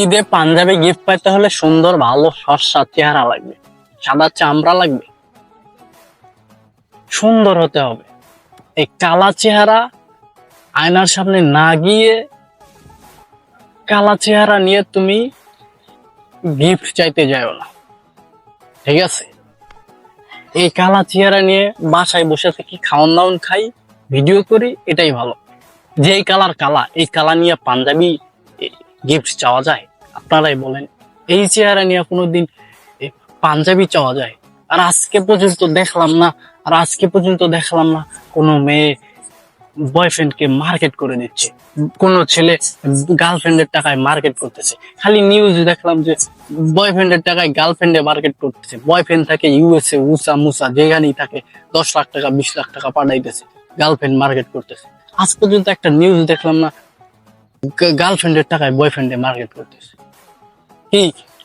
ঈদে পাঞ্জাবি গিফট পাইতে হলে সুন্দর ভালো সস্তা চেহারা লাগবে। সাদা চামড়া লাগবে। সুন্দর হতে হবে। এই কালা চেহারা আয়নার সামনে না গিয়ে কালা চেহারা নিয়ে তুমি গিফট চাইতে যাও না। ঠিক আছে? এই কালা চেহারা নিয়ে বাসায় বসে থেকে খাওয়ান দাওয়ান খাই, ভিডিও করি, এটাই ভালো। যে এই কালার কালা, এই কালা নিয়ে পাঞ্জাবি গিফট চাওয়া যায়? আপনারাই বলেন। এই চেহারা নিয়ে কোনোদিন পাঞ্জাবি চাওয়া যায়? আর আজকে পর্যন্ত দেখলাম না, আর আজকে পর্যন্ত দেখলাম না, কোনো মেয়ে বয়ফ্রেন্ডকে মার্কেট করে দিচ্ছে কোনো ছেলে গার্লফ্রেন্ডের টাকায় মার্কেট করতেছে। খালি নিউজ দেখলাম যে বয়ফ্রেন্ডের টাকায় গার্লফ্রেন্ডে মার্কেট করতেছে। বয়ফ্রেন্ড থাকে ইউএসএ উসা মুসা যেখানেই থাকে, দশ লাখ টাকা, বিশ লাখ টাকা পাঠাইতেছে গার্লফ্রেন্ড মার্কেট করতেছে। আজ পর্যন্ত একটা নিউজ দেখলাম না গার্লফ্রেন্ডের টাকায় বয়ফ্রেন্ডে মার্কেট করতেছে। কি?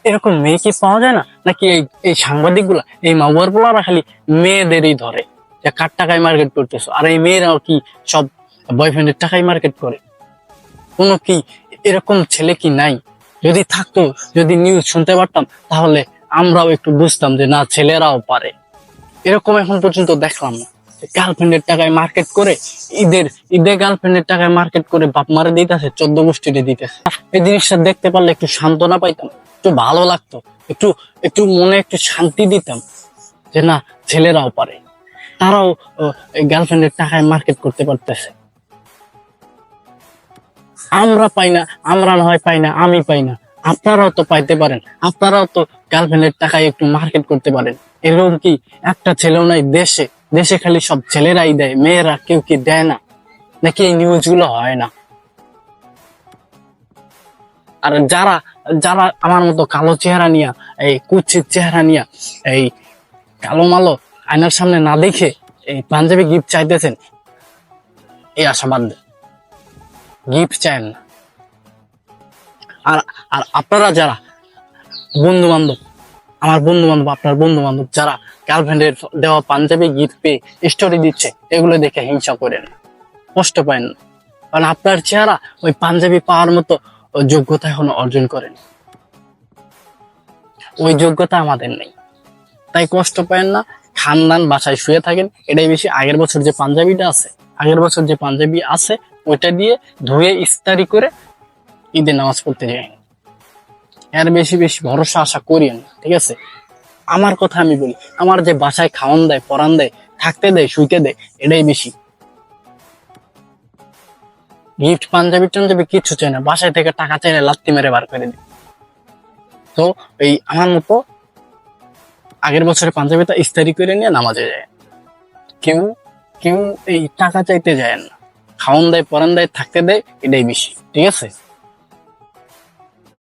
এরকম মেয়ে কি পাওয়া যায় না? নাকি এই এই সাংবাদিকগুলা এই মাওয়ার পোলারা খালি মেয়েদেরই ধরে, যে কার টাকায় মার্কেট করতেছো? আর এই মেয়েরাও কি সব বয়ফ্রেন্ডের টাকায় মার্কেট করে? কোনো কি এরকম ছেলে কি নাই? যদি থাকতো, যদি নিউজ শুনতে পারতাম, তাহলে আমরাও একটু বুঝতাম যে না, ছেলেরাও পারে। এরকম এখন পর্যন্ত দেখলাম না। গার্লফ্রেন্ডের টাকায় মার্কেট করে ঈদের, ঈদে গার্লফ্রেন্ডের টাকায় মার্কেট করে বাপ মারে দিতেছে, চোদ্দ গোষ্ঠীতে দিতেছে। এই জিনিসটা দেখতে পারলে একটু সান্ত্বনা পাইতাম, একটু ভালো লাগতো, একটু একটু মনে একটু শান্তি দিতাম যে না, ছেলেরাও পারে। তারাও গার্লফ্রেন্ডের টাকায় মার্কেট করতে পারতেছে। আমরা পাই না, আমরা না হয় পাই না, আমি পাই না। আপনারাও তো পাইতে পারেন, আপনারাও তো গার্লফ্রেন্ডের টাকায় একটু মার্কেট করতে পারেন। এরকম কি, একটা ছেলেও নাই, দেশে দেশে খালি সব ছেলেরাই দেয়, মেয়েরা কেউ কি দেয় না? নাকি এই নিউজগুলো হয় না? আর যারা যারা আমার মতো কালো চেহারা নিয়া, এই কুচির চেহারা নিয়া, এই কালো মালো আয়নার সামনে না দেখে এই পাঞ্জাবি গিফট চাইতেছেন, এই আশাবাদ গিফট চান না। আর আর আপনারা যারা বন্ধু বান্ধব আমার বন্ধু বান্ধব আপনার বন্ধু বান্ধব যারা গার্লফ্রেন্ডের দেওয়া পাঞ্জাবি গিফট পেয়ে স্টোরি দিচ্ছে, এগুলো দেখে হিংসা করেন। কষ্ট পায় না। কারণ আপনার চেহারা ওই পাঞ্জাবি পাওয়ার মতো যোগ্যতা এখনও অর্জন করেন। ওই যোগ্যতা আমাদের নেই। তাই কষ্ট পায় না, খানদান বাসায় শুয়ে থাকেন। এটাই বেশি আগের বছর যে পাঞ্জাবিটা আছে, আগের বছর যে পাঞ্জাবি আছে, ওইটা দিয়ে ধুয়ে ইস্তারি করে ঈদের নামাজ পড়তে যাই। এর বেশি বেশি ভরসা আশা করিয়েন না, ঠিক আছে? আমার কথা আমি বলি, আমার যে বাসায় খাওয়ান দেয়, পরান দেয়, থাকতে দেয়, শুইতে দেয়, এটাই বেশি। গিফট পাঞ্জাবি টাঞ্জাবি কিচ্ছু চাই না, বাসায় থেকে টাকা চাইলে লাত্তি মেরে বার করে দিই। তো এই আমার মতো আগের বছরে পাঞ্জাবিটা ইস্তারি করে নিয়ে নামাজে যায়। কেউ কেউ এই টাকা চাইতে যায় না। খাওয়ান দেয়, পরান দেয়, থাকতে দেয়, এটাই বেশি, ঠিক আছে?